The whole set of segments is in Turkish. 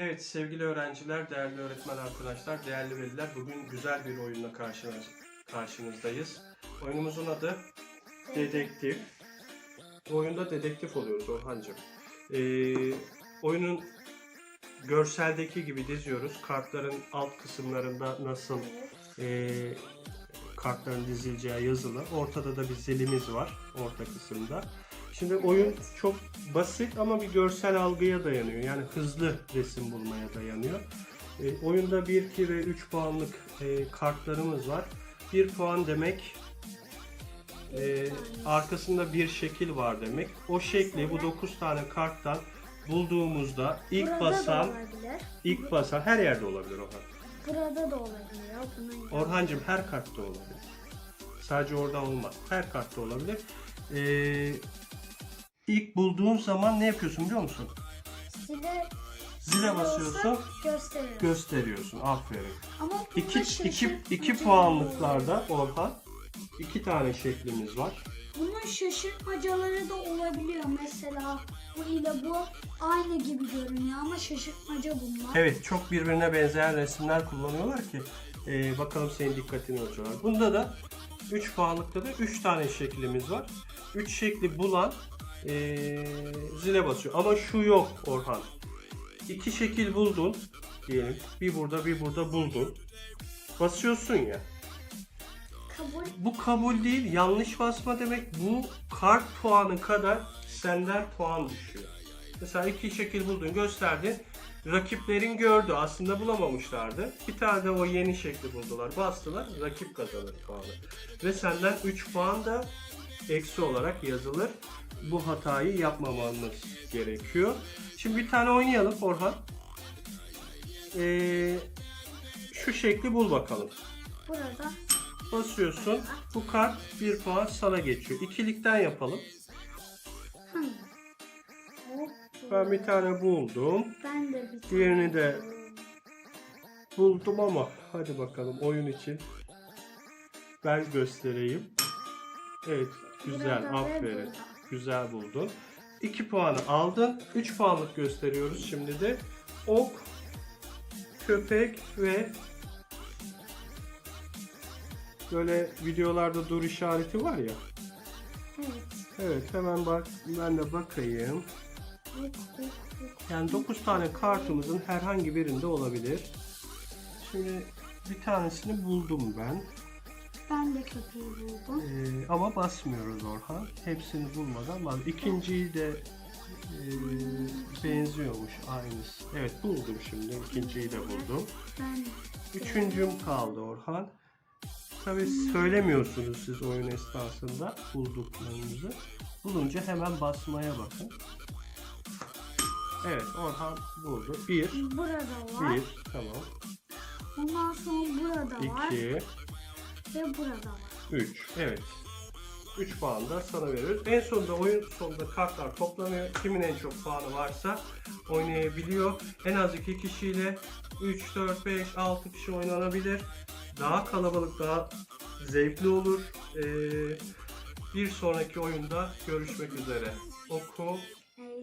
Evet sevgili öğrenciler, değerli öğretmen arkadaşlar, değerli veliler bugün güzel bir oyunla karşınız, karşınızdayız. Oyunumuzun adı Dedektif. Bu oyunda dedektif oluyoruz Orhancığım. Ee, oyunun görseldeki gibi diziyoruz. Kartların alt kısımlarında nasıl e, kartların dizileceği yazılı. Ortada da bir zilimiz var orta kısımda. Şimdi oyun çok basit ama bir görsel algıya dayanıyor. Yani hızlı resim bulmaya dayanıyor. E, oyunda 1, 2 ve 3 puanlık e, kartlarımız var. 1 puan demek e, arkasında bir şekil var demek. O şekli bu 9 tane karttan bulduğumuzda ilk Burada basan da olabilir. ilk basan her yerde olabilir Orhan. Burada da olabilir. Bunun Orhancığım her kartta olabilir. Sadece orada olmaz. Her kartta olabilir. Ee, ilk bulduğun zaman ne yapıyorsun biliyor musun? Zile Zile basıyorsun, gösteriyor. gösteriyorsun. Aferin. Ama bunda İki, iki, iki puanlıklarda Orhan iki tane şeklimiz var. Bunun şaşırtmacaları da olabiliyor. Mesela bu ile bu aynı gibi görünüyor ama şaşırtmaca bunlar. Evet çok birbirine benzeyen resimler kullanıyorlar ki ee, bakalım senin dikkatini ölçüyorlar. Bunda da 3 puanlıkta da 3 tane şeklimiz var. 3 şekli bulan ee, zile basıyor. Ama şu yok Orhan. İki şekil buldun diyelim. Bir burada bir burada buldun. Basıyorsun ya. Kabul Bu kabul değil, yanlış basma demek. Bu kart puanı kadar senden puan düşüyor. Mesela iki şekil buldun, gösterdin. Rakiplerin gördü, aslında bulamamışlardı. Bir tane de o yeni şekli buldular, bastılar. Rakip kazanır puanı. Ve senden 3 puan da eksi olarak yazılır. Bu hatayı yapmamamız gerekiyor. Şimdi bir tane oynayalım Orhan. Ee, şu şekli bul bakalım burada. basıyorsun. Bu kart 1 puan sana geçiyor. İkilikten yapalım. Ben bir tane buldum. Ben de bir tane Diğerini de buldum ama hadi bakalım oyun için ben göstereyim. Evet güzel aferin. Güzel buldun. 2 puanı aldın. 3 puanlık gösteriyoruz şimdi de. Ok, köpek ve böyle videolarda dur işareti var ya. Evet. Evet hemen bak ben de bakayım. Yani 9 tane kartımızın herhangi birinde olabilir. Şimdi bir tanesini buldum ben. Ben de köpeği buldum. Ee, ama basmıyoruz Orhan. Hepsini bulmadan bak. İkinciyi de e, benziyormuş aynısı. Evet buldum şimdi. İkinciyi de buldum. Ben Üçüncüm kaldı Orhan. Tabi söylemiyorsunuz siz oyun esnasında bulduklarınızı. Bulunca hemen basmaya bakın. Evet Orhan buldu. Bir, burada var. bir, tamam. Ondan sonra burada var. İki, Ve burada var. üç. Evet. 3 puan da sana veriyoruz. En sonunda oyun sonunda kartlar toplanıyor. Kimin en çok puanı varsa oynayabiliyor. En az 2 kişiyle 3, 4, 5, 6 kişi oynanabilir. Daha kalabalık, daha zevkli olur. Ee, bir sonraki oyunda görüşmek üzere. Oku,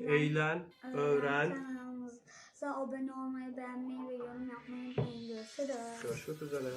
eğlen, öğren. Kanalımıza abone olmayı, beğenmeyi ve yorum yapmayı unutmayın. Görüşürüz. Görüşmek üzere.